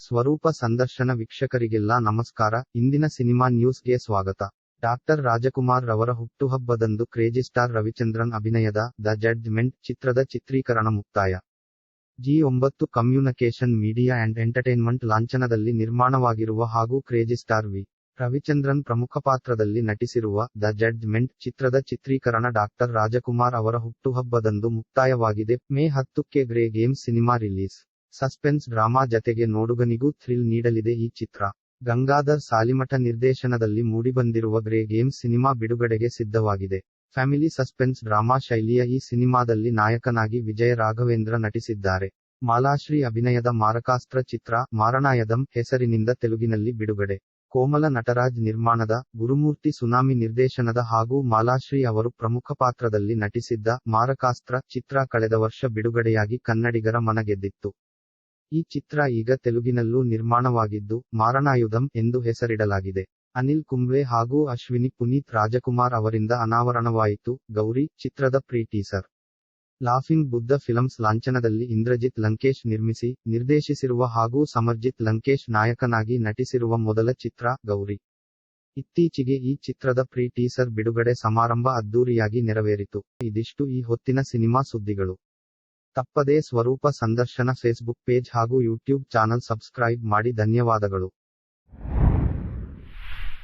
ಸ್ವರೂಪ ಸಂದರ್ಶನ ವೀಕ್ಷಕರಿಗೆಲ್ಲ ನಮಸ್ಕಾರ. ಇಂದಿನ ಸಿನಿಮಾ ನ್ಯೂಸ್ಗೆ ಸ್ವಾಗತ. ಡಾಕ್ಟರ್ ರಾಜಕುಮಾರ್ ರವರ ಹುಟ್ಟುಹಬ್ಬದಂದು ಕ್ರೇಜಿ ಸ್ಟಾರ್ ರವಿಚಂದ್ರನ್ ಅಭಿನಯದ ದ ಜಡ್ಜ್ಮೆಂಟ್ ಚಿತ್ರದ ಚಿತ್ರೀಕರಣ ಮುಕ್ತಾಯ. ಜಿ ಒಂಬತ್ತು ಕಮ್ಯುನಿಕೇಶನ್ ಮೀಡಿಯಾ ಅಂಡ್ ಎಂಟರ್ಟೈನ್ಮೆಂಟ್ ಲಾಂಛನದಲ್ಲಿ ನಿರ್ಮಾಣವಾಗಿರುವ ಹಾಗೂ ಕ್ರೇಜಿ ಸ್ಟಾರ್ ವಿ. ರವಿಚಂದ್ರನ್ ಪ್ರಮುಖ ಪಾತ್ರದಲ್ಲಿ ನಟಿಸಿರುವ ದ ಜಡ್ಜ್ಮೆಂಟ್ ಚಿತ್ರದ ಚಿತ್ರೀಕರಣ ಡಾಕ್ಟರ್ ರಾಜಕುಮಾರ್ ಅವರ ಹುಟ್ಟುಹಬ್ಬದಂದು ಮುಕ್ತಾಯವಾಗಿದೆ. ಮೇ ಹತ್ತಕ್ಕೆ grey game cinema release. Suspense drama ಜತೆಗೆ ನೋಡುಗನಿಗೂ ಥ್ರಿಲ್ ನೀಡಲಿದೆ ಈ ಚಿತ್ರ. ಗಂಗಾಧರ್ ಸಾಲಿಮಠ ನಿರ್ದೇಶನದಲ್ಲಿ ಮೂಡಿಬಂದಿರುವ ಗ್ರೇ ಗೇಮ್ಸ್ ಸಿನಿಮಾ ಬಿಡುಗಡೆಗೆ ಸಿದ್ಧವಾಗಿದೆ. ಫ್ಯಾಮಿಲಿ ಸಸ್ಪೆನ್ಸ್ ಡ್ರಾಮಾ ಶೈಲಿಯ ಈ ಸಿನಿಮಾದಲ್ಲಿ ನಾಯಕನಾಗಿ ವಿಜಯ ರಾಘವೇಂದ್ರ ನಟಿಸಿದ್ದಾರೆ. ಮಾಲಾಶ್ರೀ ಅಭಿನಯದ ಮಾರಕಾಸ್ತ್ರ ಚಿತ್ರ ಮಾರಣಾಯದಂ ಹೆಸರಿನಿಂದ ತೆಲುಗಿನಲ್ಲಿ ಬಿಡುಗಡೆ. ಕೋಮಲ ನಟರಾಜ್ ನಿರ್ಮಾಣದ ಗುರುಮೂರ್ತಿ ಸುನಾಮಿ ನಿರ್ದೇಶನದ ಹಾಗೂ ಮಾಲಾಶ್ರೀ ಅವರು ಪ್ರಮುಖ ಪಾತ್ರದಲ್ಲಿ ನಟಿಸಿದ್ದ ಮಾರಕಾಸ್ತ್ರ ಚಿತ್ರ ಕಳೆದ ವರ್ಷ ಬಿಡುಗಡೆಯಾಗಿ ಕನ್ನಡಿಗರ ಮನಗೆದ್ದಿತ್ತು. ಈ ಚಿತ್ರ ಈಗ ತೆಲುಗಿನಲ್ಲೂ ನಿರ್ಮಾಣವಾಗಿದ್ದು ಮಾರಣಾಯುಧಂ ಎಂದು ಹೆಸರಿಡಲಾಗಿದೆ. ಅನಿಲ್ ಕುಂಬ್ಳೆ ಹಾಗೂ ಅಶ್ವಿನಿ ಪುನೀತ್ ರಾಜಕುಮಾರ್ ಅವರಿಂದ ಅನಾವರಣವಾಯಿತು. ಗೌರಿ ಚಿತ್ರದ pre teaser laughing Buddha films ಲಾಂಛನದಲ್ಲಿ Indrajit Lankesh ನಿರ್ಮಿಸಿ, ನಿರ್ದೇಶಿಸಿರುವ ಹಾಗೂ ಸಮರ್ಜಿತ್ ಲಂಕೇಶ್ ನಾಯಕನಾಗಿ ನಟಿಸಿರುವ ಮೊದಲ ಚಿತ್ರ ಗೌರಿ. ಇತ್ತೀಚೆಗೆ ಈ ಚಿತ್ರದ ಪ್ರೀ ಟೀಸರ್ ಬಿಡುಗಡೆ ಸಮಾರಂಭ ಅದ್ದೂರಿಯಾಗಿ ನೆರವೇರಿತು. ಇದಿಷ್ಟು ಈ ಹೊತ್ತಿನ ಸಿನಿಮಾ ಸುದ್ದಿಗಳು. ತಪ್ಪದೇ ಸ್ವರೂಪ ಸಂದರ್ಶನ ಫೇಸ್ಬುಕ್ ಪೇಜ್ ಹಾಗೂ ಯೂಟ್ಯೂಬ್ ಚಾನಲ್ ಸಬ್ಸ್ಕ್ರೈಬ್ ಮಾಡಿ ಧನ್ಯವಾದಗಳು.